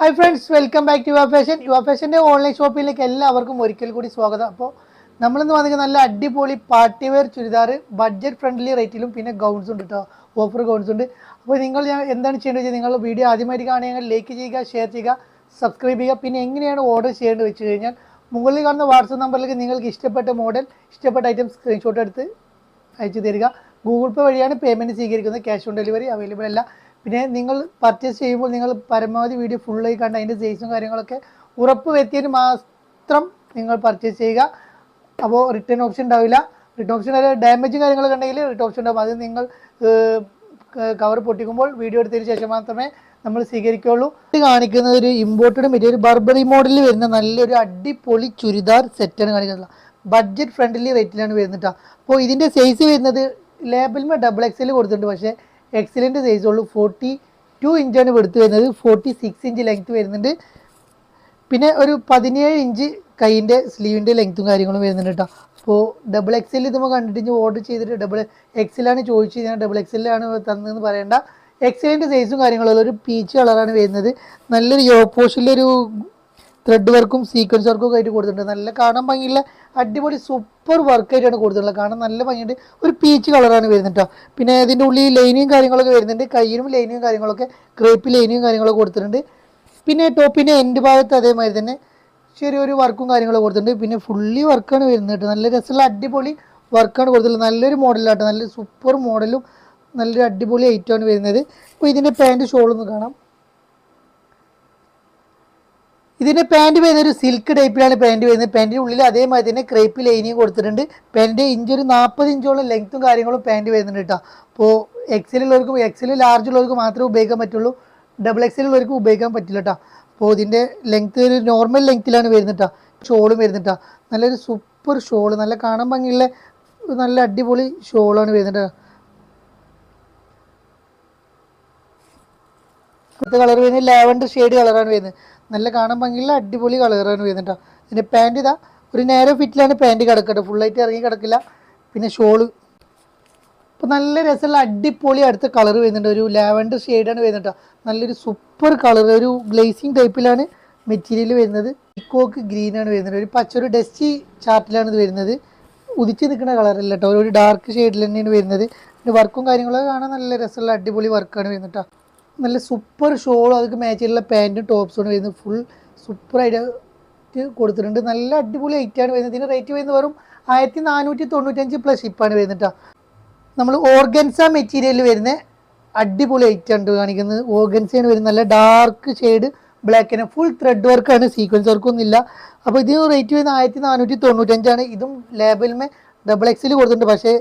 Hi friends welcome back to Yuva fashion Yuva ഫാഷന്റെ online ഷോപ്പിലേക്ക് എല്ലാവർക്കും ഒരിക്കൽ കൂടി സ്വാഗതം. അപ്പോൾ നമ്മളിന്ന് വന്നിരിക്കുന്ന നല്ല അടിപൊളി party wear churidar budget friendly റേറ്റിലും പിന്നെ ഗൗൺസ് ഉണ്ട് കേട്ടോ ഓഫർ ഗൗൺസ് ഉണ്ട്. അപ്പോൾ നിങ്ങൾ ഞാൻ എന്താണ് ചെയ്യേണ്ടത് വെച്ചാൽ നിങ്ങൾ വീഡിയോ ആദ്യമായിട്ട് കാണുകയാണെങ്കിൽ ലൈക്ക് ചെയ്യുക ഷെയർ ചെയ്യുക സബ്സ്ക്രൈബ് ചെയ്യുക. പിന്നെ എങ്ങനെയാണ് ഓർഡർ ചെയ്യേണ്ടത് വെച്ച് കഴിഞ്ഞാൽ മുകളിൽ കാണുന്ന വാട്സപ്പ് നമ്പറിലേക്ക് നിങ്ങൾക്ക് ഇഷ്ടപ്പെട്ട മോഡൽ ഇഷ്ടപ്പെട്ട ഐറ്റം സ്ക്രീൻഷോട്ട് എടുത്ത് അയച്ചു തരിക. ഗൂഗിൾ പേ വഴിയാണ് പേയ്മെന്റ് സ്വീകരിക്കുന്നത്. ക്യാഷ് ഓൺ ഡെലിവറി അവൈലബിൾ അല്ല. പിന്നെ നിങ്ങൾ പർച്ചേസ് ചെയ്യുമ്പോൾ നിങ്ങൾ പരമാവധി വീഡിയോ ഫുള്ളായി കണ്ട് അതിന്റെ സൈസും കാര്യങ്ങളൊക്കെ ഉറപ്പ് വരുത്തിയതിന് മാത്രം നിങ്ങൾ പർച്ചേസ് ചെയ്യുക. അപ്പോൾ റിട്ടേൺ ഓപ്ഷൻ ഉണ്ടാവില്ല. റിട്ടേൺ ഓപ്ഷൻ ഡാമേജും കാര്യങ്ങളൊക്കെ ഉണ്ടെങ്കിൽ റിട്ടേൺ ഓപ്ഷൻ ഉണ്ടാവും. അത് നിങ്ങൾ കവർ പൊട്ടിക്കുമ്പോൾ വീഡിയോ എടുത്തതിന് ശേഷം മാത്രമേ നമ്മൾ സ്വീകരിക്കുകയുള്ളൂ. ഇത് കാണിക്കുന്നത് ഒരു ഇമ്പോർട്ടഡ് മെറ്റീരിയൽ ബർബറി മോഡലിൽ വരുന്ന നല്ലൊരു അടിപൊളി ചുരിദാർ സെറ്റാണ് കാണിക്കുന്നത്. ബഡ്ജറ്റ് ഫ്രണ്ട്ലി റേറ്റിലാണ് വരുന്നത് ട്ടോ. അപ്പോൾ ഇതിന്റെ സൈസ് വരുന്നത് ലേബലിന് ഡബിൾ എക്സ് എൽ കൊടുത്തിട്ടുണ്ട്. പക്ഷേ എക്സലിന്റെ സൈസ് ഉള്ളു. ഫോർട്ടി ടു ഇഞ്ചാണ് എടുത്ത് വരുന്നത്. ഫോർട്ടി സിക്സ് ഇഞ്ച് ലെങ്ത്ത് വരുന്നുണ്ട്. പിന്നെ ഒരു പതിനേഴ് ഇഞ്ച് കൈയിന്റെ സ്ലീവിന്റെ ലെങ്ത്തും കാര്യങ്ങളും വരുന്നുണ്ട് കേട്ടോ അപ്പോൾ ഡബിൾ എക്സൽ ഇത് നമ്മൾ കണ്ടിട്ട് ഓർഡർ ചെയ്തിട്ട് ഡബിൾ എക്സലാണ് ചോദിച്ചു ഞാൻ ഡബിൾ എക്സലാണ് തന്നതെന്ന് പറയണ്ട. എക്സലിന്റെ സൈസും കാര്യങ്ങളും ഒരു പീച്ച് കളറാണ് വരുന്നത്. നല്ലൊരു യോപ്പോഷിലൊരു ത്രെഡ് വർക്കും സീക്വൻസ് വർക്കും ഒക്കെ ആയിട്ട് കൊടുത്തിട്ടുണ്ട്. നല്ല കാണാൻ ഭംഗിയുള്ള അടിപൊളി സൂപ്പർ വർക്ക് വർക്കായിട്ടാണ് കൊടുത്തിട്ടുള്ളത്. കാണാൻ നല്ല ഭംഗിയുണ്ട്. ഒരു പീച്ച് കളറാണ് വരുന്നത് കേട്ടോ പിന്നെ ഇതിന്റെ ഉള്ളിൽ ലൈനിയും കാര്യങ്ങളൊക്കെ വരുന്നുണ്ട്. കയ്യിലും ലൈനിയും കാര്യങ്ങളൊക്കെ ക്രേപ്പ് ലൈനിയും കാര്യങ്ങളൊക്കെ കൊടുത്തിട്ടുണ്ട്. പിന്നെ ടോപ്പിന്റെ എൻഡ് ഭാഗത്ത് അതേമാതിരി തന്നെ ചെറിയൊരു വർക്കും കാര്യങ്ങളൊക്കെ കൊടുത്തിട്ടുണ്ട്. പിന്നെ ഫുള്ളി വർക്കാണ് വരുന്നത് കേട്ടോ നല്ല രസമുള്ള അടിപൊളി വർക്കാണ് കൊടുത്തിട്ടുള്ളത്. നല്ലൊരു മോഡലാട്ടോ നല്ല സൂപ്പർ മോഡലും നല്ലൊരു അടിപൊളി ഐറ്റമാണ് വരുന്നത്. അപ്പോൾ ഇതിന്റെ പാന്റ് ഷോളൊന്ന് കാണാം. ഇതിന്റെ പാന്റ് വരുന്ന ഒരു സിൽക്ക് ടൈപ്പിലാണ് പാന്റ് വരുന്നത്. പാന്റിന്റെ ഉള്ളിൽ അതേമാതിരി തന്നെ ക്രേപ്പ് ലൈനിങ് കൊടുത്തിട്ടുണ്ട്. പാന്റിന്റെ ഇഞ്ച് ഒരു നാൽപ്പത് ഇഞ്ചോളം ലെങ്ത്തും കാര്യങ്ങളും പാന്റ് വരുന്നുണ്ട് കേട്ടോ അപ്പോൾ എക്സലുള്ളവർക്കും എക്സൽ ലാർജ് ഉള്ളവർക്ക് മാത്രമേ ഉപയോഗിക്കാൻ പറ്റുള്ളൂ. ഡബിൾ എക്സലുള്ളവർക്ക് ഉപയോഗിക്കാൻ പറ്റില്ല കേട്ടോ അപ്പോൾ ഇതിന്റെ ലെങ്ത്ത് ഒരു നോർമൽ ലെങ്ത്തിലാണ് വരുന്നത് കേട്ടോ ഷോളും വരുന്നത് കേട്ടോ നല്ലൊരു സൂപ്പർ ഷോൾ നല്ല കാണാൻ ഭംഗിയുള്ള നല്ല അടിപൊളി ഷോളാണ് വരുന്നത് കേട്ടോ കളർ വരുന്നത് ലാവൻഡർ ഷെയ്ഡ് കളറാണ് വരുന്നത്. നല്ല കാണാൻ ഭംഗിയുള്ള അടിപൊളി കളറാണ് വരുന്നത് പിന്നെ പാന്റ് ഇതാ ഒരു നേരെ ഫിറ്റിലാണ് പാന്റ് കിടക്കട്ടെ ഫുള്ളായിട്ട് ഇറങ്ങി കിടക്കില്ല. പിന്നെ ഷോൾ അപ്പോൾ നല്ല രസമുള്ള അടിപൊളി അടുത്ത കളർ വരുന്നുണ്ട്. ഒരു ലാവൻഡർ ഷെയ്ഡാണ് വരുന്നുണ്ടോ നല്ലൊരു സൂപ്പർ കളർ ഒരു ഗ്ലേസിങ് ടൈപ്പിലാണ് മെറ്റീരിയൽ വരുന്നത്. പിക്കോക്ക് ഗ്രീനാണ് വരുന്നത്. ഒരു പച്ച ഒരു ഡസ്റ്റി ചാർട്ടിലാണ് ഇത് വരുന്നത്. ഉദിച്ച് നിൽക്കുന്ന കളറല്ല കേട്ടോ. ഒരു ഡാർക്ക് ഷെയ്ഡിൽ തന്നെയാണ് വരുന്നത്. പിന്നെ വർക്കും കാര്യങ്ങളൊക്കെ കാണാൻ നല്ല രസമുള്ള അടിപൊളി വർക്കാണ് വരുന്നത് കേട്ടോ. നല്ല സൂപ്പർ ഷോളും അതൊക്കെ മാച്ച് ചെയ്തിട്ടുള്ള പാന്റും ടോപ്സും വരുന്നത് ഫുൾ സൂപ്പറായിട്ട് കൊടുത്തിട്ടുണ്ട്. നല്ല അടിപൊളി ഐറ്റാണ് വരുന്നത്. ഇതിന്റെ റേറ്റ് വരുന്നത് വെറും ആയിരത്തി നാനൂറ്റി തൊണ്ണൂറ്റഞ്ച് പ്ലസ് ഷിപ്പാണ് വരുന്നത് കേട്ടോ നമ്മൾ ഓർഗൻസ മെറ്റീരിയലിൽ വരുന്ന അടിപൊളി ഐറ്റാണ് കാണിക്കുന്നത്. ഓർഗൻസയാണ് വരുന്നത് നല്ല ഡാർക്ക് ഷെയ്ഡ് ബ്ലാക്ക് ആണ് ഫുൾ ത്രെഡ് വർക്കാണ് സീക്വൻസ് വർക്കൊന്നും ഇല്ല അപ്പോൾ ഇതിന് റേറ്റ് വരുന്നത് ആയിരത്തി നാനൂറ്റി തൊണ്ണൂറ്റഞ്ചാണ് ഇതും ലേബലിന് ഡബിൾ എക്സിൽ കൊടുത്തിട്ടുണ്ട്. പക്ഷേ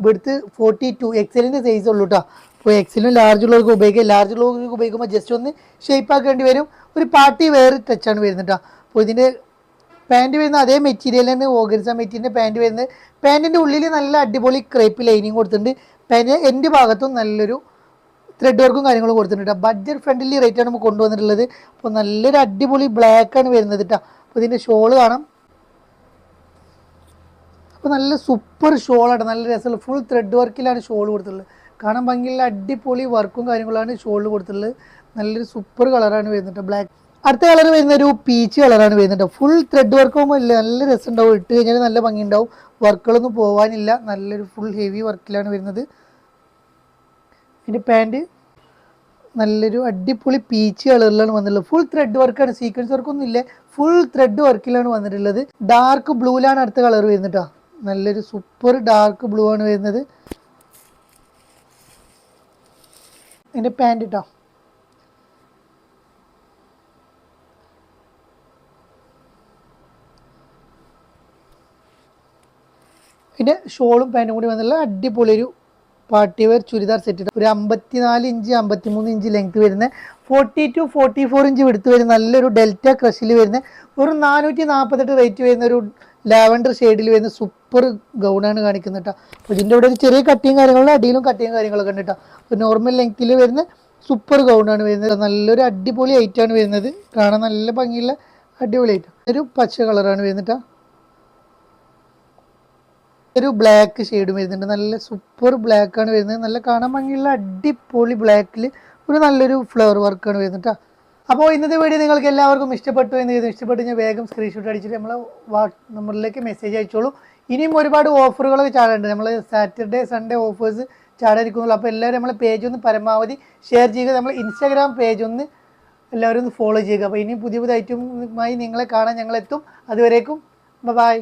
ഇവിടുത്തെ ഫോർട്ടി ടു എക്സലിന്റെ സൈസ് ഉള്ളൂ കേട്ടോ അപ്പോൾ എക്സലും ലാർജ് ഉള്ളവർക്ക് ഉപയോഗിക്കുക ലാർജ് ഉള്ളവർക്ക് ഉപയോഗിക്കുമ്പോൾ ജസ്റ്റ് ഒന്ന് ഷേപ്പ് ആക്കേണ്ടി വരും. ഒരു പാർട്ടി വേറെ ടച്ചാണ് വരുന്നത് കേട്ടോ അപ്പോൾ ഇതിന്റെ പാന്റ് വരുന്ന അതേ മെറ്റീരിയൽ തന്നെ ഓഗൻസ മെറ്റീരിയലിന്റെ പാന്റ് വരുന്നത് പാന്റിന്റെ ഉള്ളിൽ നല്ല അടിപൊളി ക്രേപ്പ് ലൈനിങ് കൊടുത്തിട്ടുണ്ട്. പാന്റ് എന്റെ ഭാഗത്തും നല്ലൊരു ത്രെഡ് വർക്കും കാര്യങ്ങളും കൊടുത്തിട്ടുണ്ട് ബഡ്ജറ്റ് ഫ്രണ്ട്ലി റേറ്റാണ് നമുക്ക് കൊണ്ടുവന്നിട്ടുള്ളത്. അപ്പോൾ നല്ലൊരു അടിപൊളി ബ്ലാക്കാണ് വരുന്നത് കേട്ടോ അപ്പോൾ ഇതിന്റെ ഷോൾ കാണാം. അപ്പോൾ നല്ല സൂപ്പർ ഷോളാണ് നല്ല രസമുള്ള ഫുൾ ത്രെഡ് വർക്കിലാണ് ഷോൾ കൊടുത്തിട്ടുള്ളത്. കാണാൻ ഭംഗിയുള്ള അടിപൊളി വർക്കും കാര്യങ്ങളാണ് ഷോളിൽ കൊടുത്തിട്ടുള്ളത്. നല്ലൊരു സൂപ്പർ കളറാണ് വരുന്നുണ്ട് ബ്ലാക്ക് അടുത്ത കളർ വരുന്ന ഒരു പീച്ച് കളറാണ് വരുന്നുണ്ട് ഫുൾ ത്രെഡ് വർക്കാകുമ്പോൾ ഇല്ല നല്ല രസം ഉണ്ടാവും ഇട്ട് കഴിഞ്ഞാൽ നല്ല ഭംഗി ഉണ്ടാവും വർക്കുകളൊന്നും പോകാനില്ല നല്ലൊരു ഫുൾ ഹെവി വർക്കിലാണ് വരുന്നത്. ഇതിന്റെ പാന്റ് നല്ലൊരു അടിപൊളി പീച്ച് കളറിലാണ് വന്നിട്ടുള്ളത്. ഫുൾ ത്രെഡ് വർക്കാണ് സീക്വൻസ് വർക്കൊന്നും ഇല്ല ഫുൾ ത്രെഡ് വർക്കിലാണ് വന്നിട്ടുള്ളത്. ഡാർക്ക് ബ്ലൂലാണ് അടുത്ത കളർ വരുന്നത് കേട്ടോ നല്ലൊരു സൂപ്പർ ഡാർക്ക് ബ്ലൂ ആണ് വരുന്നത്. എന്റെ പാന്റ് കേട്ടോ പിന്നെ ഷോളും പാന്റും കൂടി വന്നുള്ള അടിപൊളി ഒരു പാർട്ടി വെയർ ചുരിദാർ സെറ്റ് ഒരു അമ്പത്തിനാല് ഇഞ്ച് അമ്പത്തിമൂന്ന് ഇഞ്ച് ലെങ്ത് വരുന്ന forty two forty four inch എടുത്ത് വരുന്ന നല്ലൊരു ഡെൽറ്റ ക്രഷിൽ വരുന്ന ഒരു നാനൂറ്റി നാൽപ്പത്തെട്ട് റേറ്റ് വരുന്ന ഒരു ലാവൻഡർ ഷെയ്ഡിൽ വരുന്ന സൂപ്പർ ഗൗണാണ് കാണിക്കുന്നത് കേട്ടോ അപ്പോൾ ഇതിന്റെ അവിടെ ഒരു ചെറിയ കട്ടിയും കാര്യങ്ങളും അടിയിലും കട്ടിയും കാര്യങ്ങളൊക്കെ ഉണ്ട് കേട്ടോ അപ്പോൾ നോർമൽ ലെങ്ത്തിൽ വരുന്ന സൂപ്പർ ഗൗണാണ് വരുന്നത്. നല്ലൊരു അടിപൊളി ഐറ്റാണ് വരുന്നത്. കാണാൻ നല്ല ഭംഗിയുള്ള അടിപൊളി ഐറ്റം ഒരു പച്ച കളറാണ് വരുന്നത് ഒരു ബ്ലാക്ക് ഷെയ്ഡ് വരുന്നുണ്ട്. നല്ല സൂപ്പർ ബ്ലാക്ക് ആണ് വരുന്നത്. നല്ല കാണാൻ ഭംഗിയുള്ള അടിപൊളി ബ്ലാക്കിൽ ഒരു നല്ലൊരു ഫ്ലവർ വർക്കാണ് വരുന്നത് അപ്പോൾ ഇന്നത്തെ വീഡിയോ നിങ്ങൾക്ക് എല്ലാവർക്കും ഇഷ്ടപ്പെട്ടു എന്ന് ചെയ്തു ഇഷ്ടപ്പെട്ട് ഞാൻ വേഗം സ്ക്രീൻഷോട്ട് അടിച്ചിട്ട് നമ്മൾ വാട്സ് നമ്പറിലേക്ക് മെസ്സേജ് അയച്ചോളൂ. ഇനിയും ഒരുപാട് ഓഫറുകളൊക്കെ ചാടുന്നുണ്ട് നമ്മൾ സാറ്റർഡേ സൺഡേ ഓഫേഴ്സ് ചാടാതിരിക്കുന്നുള്ളൂ അപ്പോൾ എല്ലാവരും നമ്മളെ പേജ് ഒന്ന് പരമാവധി ഷെയർ ചെയ്യുക. നമ്മൾ ഇൻസ്റ്റാഗ്രാം പേജ് ഒന്ന് എല്ലാവരും ഒന്ന് ഫോളോ ചെയ്യുക. അപ്പോൾ ഇനിയും പുതിയ പുതിയ ഐറ്റവുമായി നിങ്ങളെ കാണാൻ ഞങ്ങളെത്തും. അതുവരേക്കും ബൈ